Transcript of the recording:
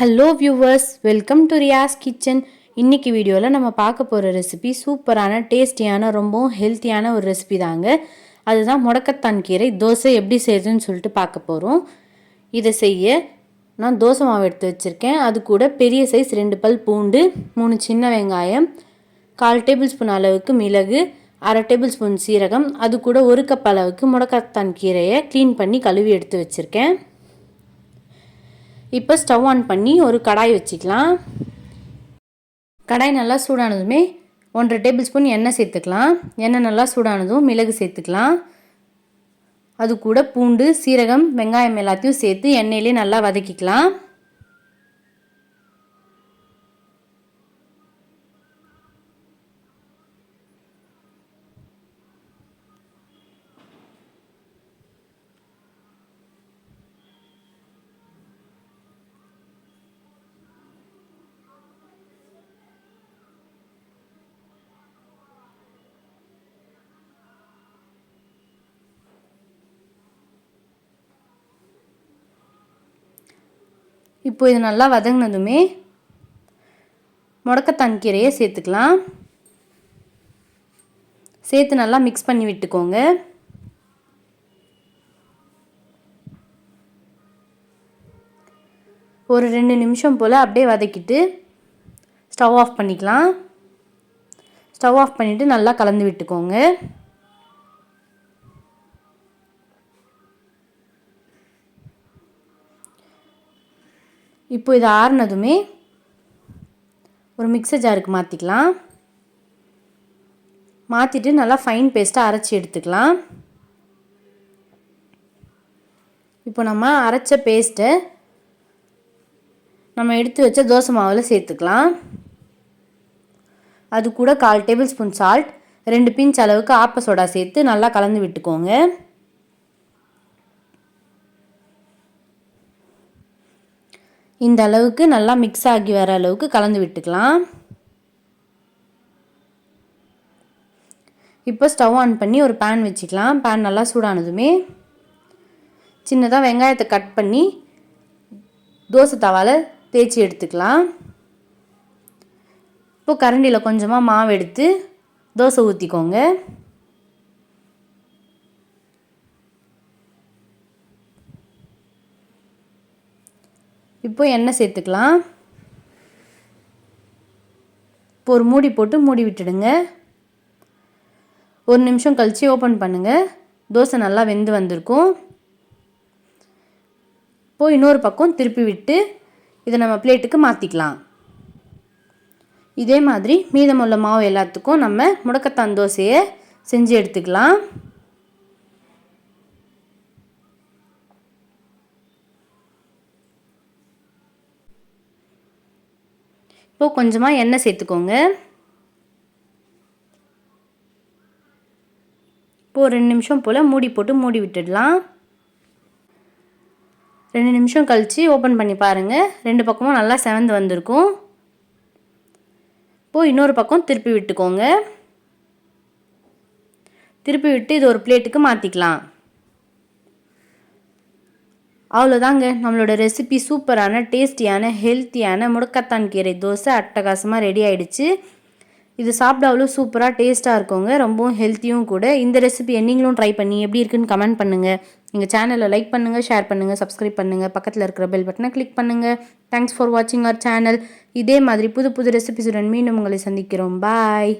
Hello viewers welcome to Riyas kitchen இன்னைக்கு வீடியோவில் நம்ம பார்க்க போகிற ரெசிபி சூப்பரான டேஸ்டியான ரொம்பவும் ஹெல்த்தியான ஒரு ரெசிபி தாங்க. அதுதான் முடக்கத்தான் கீரை. தோசை எப்படி செய்யுதுன்னு சொல்லிட்டு பார்க்க போகிறோம் இதை செய்ய நான் தோசை மாவு எடுத்து வச்சுருக்கேன். அது கூட பெரிய சைஸ் ரெண்டு பல் பூண்டு மூணு சின்ன வெங்காயம் கால் டேபிள் ஸ்பூன் அளவுக்கு மிளகு அரை டேபிள் ஸ்பூன் சீரகம் அது கூட ஒரு கப் அளவுக்கு முடக்கத்தான் கீரையை க்ளீன் பண்ணி கழுவி எடுத்து வச்சுருக்கேன். இப்போ ஸ்டவ் ஆன் பண்ணி ஒரு கடாய் வச்சுக்கலாம். கடாய் நல்லா சூடானதுமே ஒன்றரை டேபிள் ஸ்பூன் எண்ணெய் சேர்த்துக்கலாம். எண்ணெய் நல்லா சூடானதும் மிளகு சேர்த்துக்கலாம். அது கூட பூண்டு சீரகம் வெங்காயம் எல்லாத்தையும் சேர்த்து எண்ணெயிலே நல்லா வதக்கிக்கலாம். இப்போ இது நல்லா வதங்கினதுமே முடக்கத்தான் கீரையை சேர்த்துக்கலாம். சேர்த்து நல்லா மிக்ஸ் பண்ணி விட்டுக்கோங்க. ஒரு ரெண்டு நிமிஷம் போல் அப்படியே வதக்கிட்டு ஸ்டவ் ஆஃப் பண்ணிக்கலாம். ஸ்டவ் ஆஃப் பண்ணிவிட்டு நல்லா கலந்து விட்டுக்கோங்க. இப்போ இது ஆறுனதுமே ஒரு மிக்சர் ஜாருக்கு மாற்றிக்கலாம் மாற்றிட்டு நல்லா ஃபைன் பேஸ்ட்டாக அரைச்சி எடுத்துக்கலாம். இப்போ நம்ம அரைச்ச பேஸ்ட்டை நம்ம எடுத்து வச்ச தோசை மாவில் சேர்த்துக்கலாம். அது கூட கால் டேபிள் ஸ்பூன் சால்ட் ரெண்டு பிஞ்ச் அளவுக்கு ஆப்ப சோடா சேர்த்து நல்லா கலந்து விட்டுக்கோங்க. இந்த அளவுக்கு நல்லா மிக்ஸ் ஆகி வர அளவுக்கு கலந்து விட்டுக்கலாம். இப்போ ஸ்டவ் ஆன் பண்ணி ஒரு பேன் வச்சுக்கலாம். பேன் நல்லா சூடானதுமே சின்னதாக வெங்காயத்தை கட் பண்ணி தோசை தவாவில் தேய்ச்சி எடுத்துக்கலாம். இப்போ கரண்டியில் கொஞ்சமாக மாவு எடுத்து தோசை ஊற்றிக்கோங்க இப்போ எண்ணெய் சேர்த்துக்கலாம். இப்போ ஒரு மூடி போட்டு மூடி விட்டுடுங்க. ஒரு நிமிஷம் கழித்து ஓப்பன் பண்ணுங்கள் தோசை நல்லா வெந்து வந்திருக்கும். இப்போது இன்னொரு பக்கம் திருப்பி விட்டு இதை நம்ம பிளேட்டுக்கு மாற்றிக்கலாம் இதே மாதிரி மீதமுள்ள மாவு எல்லாத்துக்கும் நம்ம முடக்கத்தான் தோசையை செஞ்சு எடுத்துக்கலாம். இப்போது கொஞ்சமாக எண்ணெய் சேர்த்துக்கோங்க. இப்போது ரெண்டு நிமிஷம் போல் மூடி போட்டு மூடி விட்டுடலாம். ரெண்டு நிமிஷம் கழித்து ஓப்பன் பண்ணி பாருங்கள் ரெண்டு பக்கமும் நல்லா செவந்து வந்திருக்கும். இப்போது இன்னொரு பக்கம் திருப்பி விட்டுக்கோங்க. திருப்பி விட்டு இது ஒரு பிளேட்டுக்கு மாற்றிக்கலாம் அவ்வளோதாங்க நம்மளோட ரெசிபி சூப்பரான டேஸ்டியான ஹெல்த்தியான முடக்கத்தான் கீரை தோசை அட்டகாசமாக ரெடி ஆகிடுச்சு இது சாப்பிட அவ்வளோ சூப்பராக டேஸ்ட்டாக இருக்குங்க. ரொம்பவும் ஹெல்த்தியும் கூட. இந்த ரெசிபி நீங்களும் ட்ரை பண்ணி எப்படி இருக்குன்னு கமெண்ட் பண்ணுங்கள் எங்கள் சேனலை லைக் பண்ணுங்கள் ஷேர் பண்ணுங்கள் சப்ஸ்கிரைப் பண்ணுங்கள் பக்கத்தில் இருக்கிற பெல் பட்டனை கிளிக் பண்ணுங்கள் தேங்க்ஸ் ஃபார் வாட்சிங் அவர் சேனல் இதே மாதிரி புது புது ரெசிபிஸுடன் மீண்டும் உங்களை சந்திக்கிறோம். பாய்